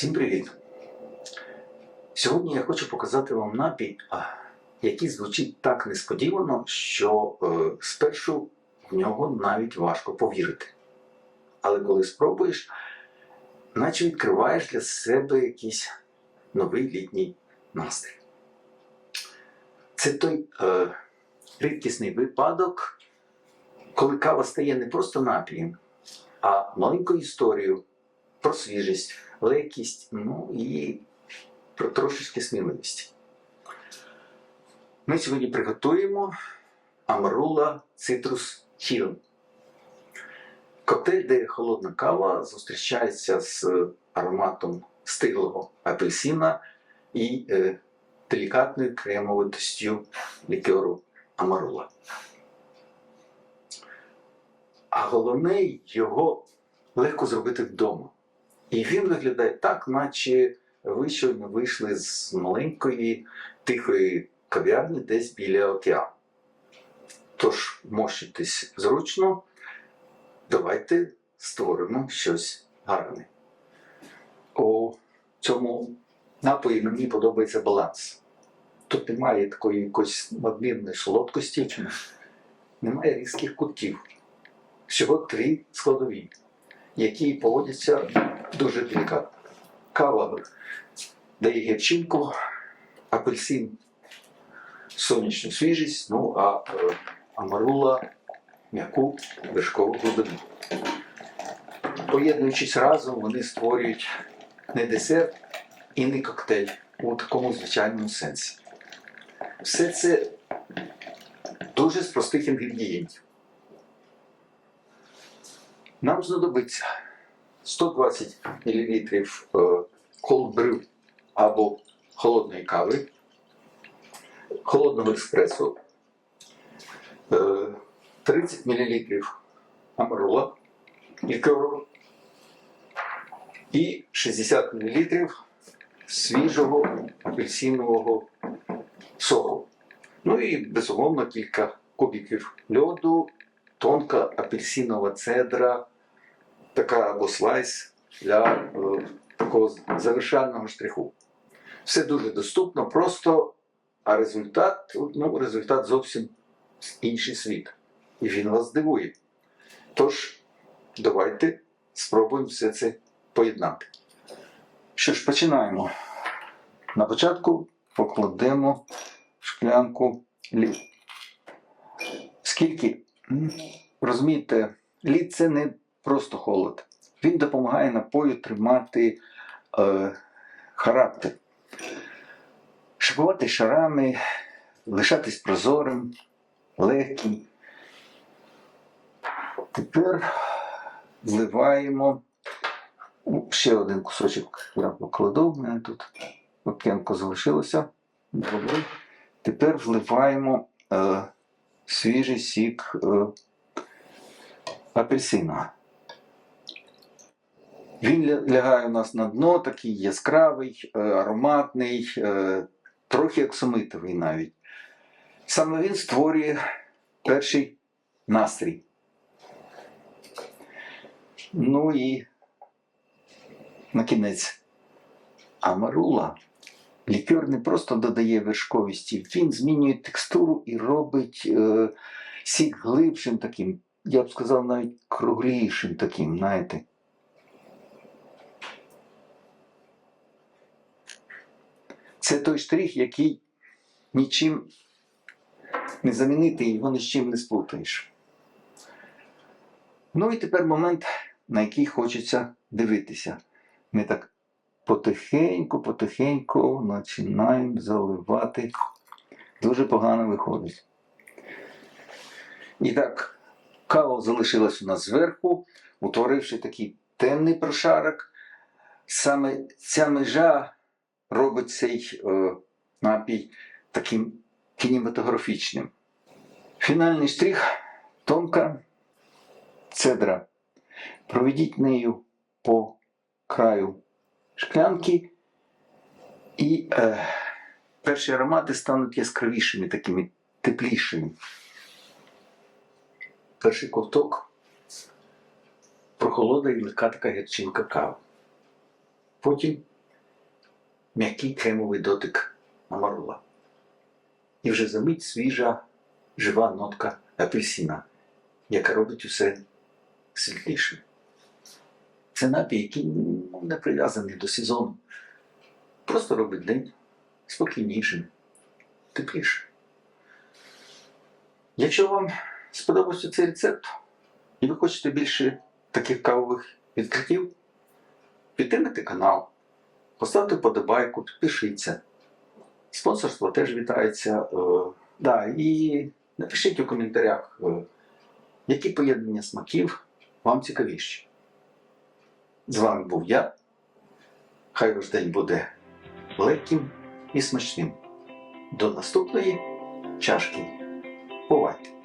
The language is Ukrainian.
Всім привіт! Сьогодні я хочу показати вам напій, який звучить так несподівано, що е, спершу в нього навіть важко повірити. Але коли спробуєш, наче відкриваєш для себе якийсь новий літній настрій. Це той е, рідкісний випадок, коли кава стає не просто напієм, а маленькою історією про свіжість, легкість, ну і трошечки сміливість. Ми сьогодні приготуємо Амарула Citrus Chill. Коктейль, де холодна кава зустрічається з ароматом стиглого апельсина і е, делікатною кремовитостю лікеру Амарула. А головне його легко зробити вдома. І він виглядає так, наче ви щойно вийшли з маленької тихої кав'ярні десь біля океану. Тож, мощитесь зручно, давайте створимо щось гарне. У цьому напої мені подобається баланс. Тут немає такої якоїсь надмірної солодкості, немає різких кутів. Всього три складові, які поводяться дуже делікатно. Кава дає гірчинку, апельсин сонячну свіжість, ну а е, амарула м'яку вершкову глибину. Поєднуючись разом, вони створюють не десерт і не коктейль у такому звичайному сенсі. Все це дуже з простих інгредієнтів. Нам знадобиться 120 мл е, brew або холодної кави, холодного експресу, е, 30 мл амарула лікеру і 60 мл свіжого апельсинового соку. Ну і безумовно кілька кубиків льоду, тонка апельсинова цедра, така або слайс для е, такого завершального штриху. Все дуже доступно, просто, а результат, ну, результат зовсім інший світ. І він вас здивує. Тож, давайте спробуємо все це поєднати. Що ж, починаємо. На початку покладемо шклянку лід. Скільки, розумієте, лід це не просто холод. Він допомагає напою тримати е, характер, шипувати шарами, лишатись прозорим, легким. Тепер вливаємо ще один кусочок я покладу. У мене тут окенко залишилося. Добре. Тепер вливаємо е, свіжий сік е, апельсина. Він лягає у нас на дно, такий яскравий, е, ароматний, е, трохи оксамитовий навіть. Саме він створює перший настрій. Ну і на кінець амарула. Лікер не просто додає вершковісті, він змінює текстуру і робить е, сік глибшим таким, я б сказав, навіть круглішим таким, знаєте. Це той штрих, який нічим не замінити, його ні з чим не сплутаєш. Ну і тепер момент, на який хочеться дивитися. Ми так потихеньку, потихеньку починаємо заливати. Дуже погано виходить. І так, кава залишилась у нас зверху, утворивши такий темний прошарок. Саме ця межа робить цей е, напій таким кінематографічним. Фінальний штрих тонка цедра. Проведіть нею по краю шклянки, і е, перші аромати стануть яскравішими, такими теплішими. Перший ковток прохолода і легка така гірчинка кави. Потім м'який кремовий дотик амарула. І вже за мить свіжа жива нотка апельсина, яка робить усе світлішим. Це напій, який ну, не прив'язаний до сезону. Просто робить день спокійнішим, теплішим. Якщо вам сподобався цей рецепт, і ви хочете більше таких кавових відкриттів, підтримайте канал, поставте вподобайку, підпишіться. Спонсорство теж вітається. Е, да, і напишіть у коментарях, е, які поєднання смаків вам цікавіші. З вами був я. Хай ваш день буде легким і смачним. До наступної чашки. Бувайте!